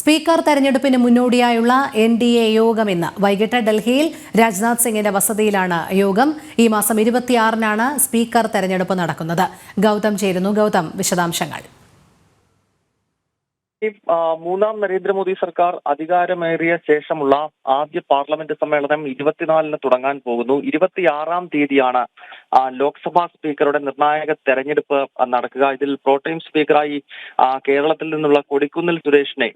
Speaker തെരഞ്ഞെടുപ്പിന് മുന്നോടിയായുള്ള N D A യോഗം ഇന്ന് വൈകിട്ട് ഡൽഹിയിൽ രാജ്നാഥ് സിംഗിന്റെ വസതിയിലാണ് യോഗം. ഈ മാസം ഇരുപത്തിയാറിനാണ് സ്പീക്കർ തെരഞ്ഞെടുപ്പ് നടക്കുന്നത്. ഗൗതം ചേരുന്നു. ഗൗതം വിശദാംശങ്ങൾ. മൂന്നാം നരേന്ദ്രമോദി സർക്കാർ അധികാരമേറിയ ശേഷമുള്ള ആദ്യ പാർലമെന്റ് സമ്മേളനം ഇരുപത്തിനാലിന് തുടങ്ങാൻ പോകുന്നു. ഇരുപത്തിയാറാം തീയതിയാണ് ലോക്സഭാ സ്പീക്കറുടെ നിർണായക തെരഞ്ഞെടുപ്പ് നടക്കുക. ഇതിൽ പ്രോട്ടൈം സ്പീക്കറായി കേരളത്തിൽ നിന്നുള്ള കൊടിക്കുന്നിൽ സുരേഷിനെ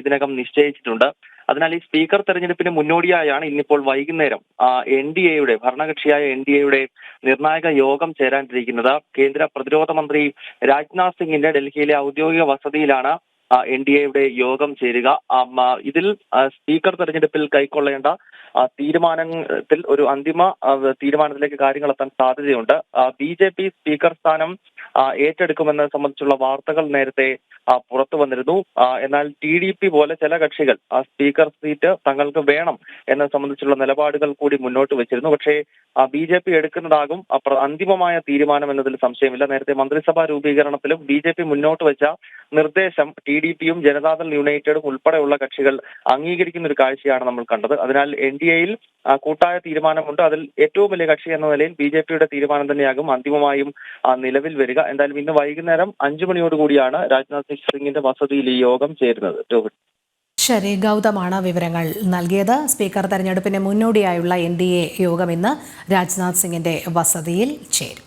ഇതിനകം നിശ്ചയിച്ചിട്ടുണ്ട്. അതിനാൽ ഈ സ്പീക്കർ തെരഞ്ഞെടുപ്പിന് മുന്നോടിയായാണ് ഇന്നിപ്പോൾ വൈകുന്നേരം എൻ ഡി എയുടെ ഭരണകക്ഷിയായ എൻ ഡി എയുടെ നിർണായക യോഗം ചേരാനിരിക്കുന്നത്. കേന്ദ്ര പ്രതിരോധ മന്ത്രി രാജ്നാഥ് സിംഗിന്റെ ഡൽഹിയിലെ ഔദ്യോഗിക വസതിയിലാണ് എൻ ഡി എയുടെ യോഗം ചേരുക. ഇതിൽ സ്പീക്കർ തെരഞ്ഞെടുപ്പിൽ കൈക്കൊള്ളേണ്ട തീരുമാനത്തിൽ ഒരു അന്തിമ തീരുമാനത്തിലേക്ക് കാര്യങ്ങൾ എത്താൻ സാധ്യതയുണ്ട്. ബി ജെ പി സ്പീക്കർ സ്ഥാനം ഏറ്റെടുക്കുമെന്ന സംബന്ധിച്ചുള്ള വാർത്തകൾ നേരത്തെ പുറത്തു വന്നിരുന്നു. എന്നാൽ ടി ഡി പി പോലെ ചില കക്ഷികൾ സ്പീക്കർ സീറ്റ് തങ്ങൾക്ക് വേണം എന്നത് സംബന്ധിച്ചുള്ള നിലപാടുകൾ കൂടി മുന്നോട്ട് വെച്ചിരുന്നു. പക്ഷേ ബി ജെ പി എടുക്കുന്നതാകും അന്തിമമായ തീരുമാനം എന്നതിൽ സംശയമില്ല. നേരത്തെ മന്ത്രിസഭാ രൂപീകരണത്തിലും ബി ജെ പി മുന്നോട്ട് വെച്ച നിർദ്ദേശം ടി ഡി പിയും ജനതാദൾ യുണൈറ്റഡും ഉൾപ്പെടെയുള്ള കക്ഷികൾ അംഗീകരിക്കുന്ന ഒരു കാഴ്ചയാണ് നമ്മൾ കണ്ടത്. അതിനാൽ എൻ ഡി എയിൽ കൂട്ടായ തീരുമാനമുണ്ട്. അതിൽ ഏറ്റവും വലിയ കക്ഷി എന്ന നിലയിൽ ബി ജെ പിയുടെ തീരുമാനം തന്നെയാകും അന്തിമമായും നിലവിൽ വരിക. എന്തായാലും ഇന്ന് വൈകുന്നേരം അഞ്ചു മണിയോടുകൂടിയാണ് രാജ്നാഥ് സിംഗിന്റെ വസതിയിൽ ഈ യോഗം ചേരുന്നത്. രോഹിത്. ശരി ഗൗതമാണ് വിവരങ്ങൾ നൽകിയത്. സ്പീക്കർ തെരഞ്ഞെടുപ്പിന് മുന്നോടിയായുള്ള എൻ ഡി എ യോഗം ഇന്ന് രാജ്നാഥ് സിംഗിന്റെ വസതിയിൽ ചേരും.